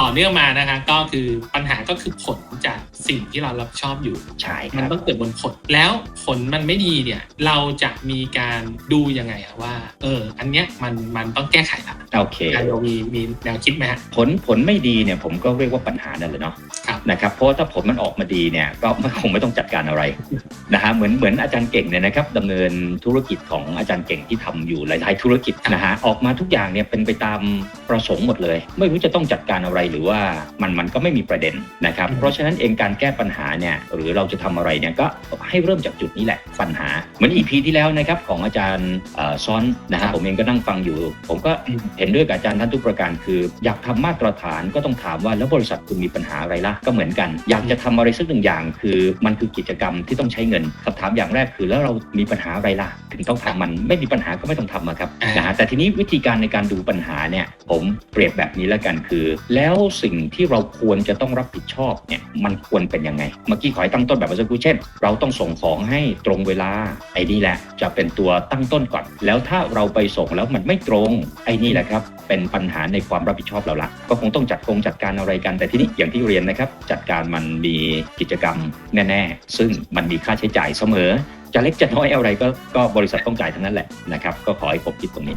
ต่อเนื่องมานะคะก็คือปัญหาก็คือผลจากสิ่งที่เรารับผิดชอบอยู่ใช่คมันรับต้องเกิดบนผลแล้วผลมันไม่ดีเนี่ยเราจะมีการดูยังไงอะว่า เออ อันเนี้ยมันมันต้องแก้ไขละโอเคการเรามีมีแนวคิดไหมฮะผลผลไม่ดีเนี่ยผมก็เรียกว่าปัญหานั่นแหละเนาะครับ นะครับเพราะว่าถ้าผลมันออกมาดีเนี่ยก็ไม่คงไม่ต้องจัดการอะไรนะฮะเหมือนเหมือนอาจารย์เก่งเนี่ยนะครับดำเนินธุรกิจของอาจารย์เก่งที่ทำอยู่หลายๆธุรกิจนะฮะออกมาทุกอย่างเนี่ยเป็นไปตามประสงค์หมดเลย ไม่รู้จะต้องจัดการอะไรหรือว่ามันมันก็ไม่มีประเด็นนะครับอืมเพราะฉะนั้นเองการแก้ปัญหาเนี่ยหรือเราจะทำอะไรเนี่ยก็ให้เริ่มจากจุดนี้แหละปัญหาเหมือนอีพีที่แล้วนะครับของอาจารย์เอ่อซ้อนนะฮะผมเองก็นั่งฟังอยู่ ผมก็อืมเห็นด้วยกับอาจารย์ท่านทุกประการคือ อยากทำมาตรฐานก็ต้องถามว่าแล้วบริษัทคุณมีปัญหาอะไรล่ะก็เหมือนกัน อยากจะทำอะไรสักหนึ่งอย่าง คือมันคือกิจกรรมที่ต้องใช้เงินคำถามอย่างแรกคือแล้วเรามีปัญหาอะไรล่ะ ถึงต้องทำมันไม่มีปัญหาก็ไม่ต้องทำอะครับอ่านนะฮะแต่ทีนี้วิธีการในการดูปัญหาเนี่ยผมเปรียบแบบนี้แล้วกันคือ แล้วสิ่งที่เราควรจะต้องรับผิดชอบเนี่ยมันควรเป็นยังไง เมื่อกี้ขอให้ตั้งต้นแบบเมื่อสักครู่เช่น เราต้องส่งของให้ตรงเวลาไอ้นี่แหละ จะเป็นตัวตั้งต้นก่อน แล้วถ้าเราไปส่งแล้วมันไม่ตรงไอ้นี่แหละครับเป็นปัญหาในความรับผิดชอบเราละก็คงต้องจัดกงจัดการอะไรกันแต่ทีนี้อย่างที่เรียนนะครับ จัดการมันมีกิจกรรมแน่ ๆ ซึ่งมันมีค่าใช้จ่ายเสมอ จะเล็กจะน้อยอะไรก็ก็บริษัทต้องจ่ายทั้งนั้นแหละนะครับ ก็ขอให้ผมคิดตรงนี้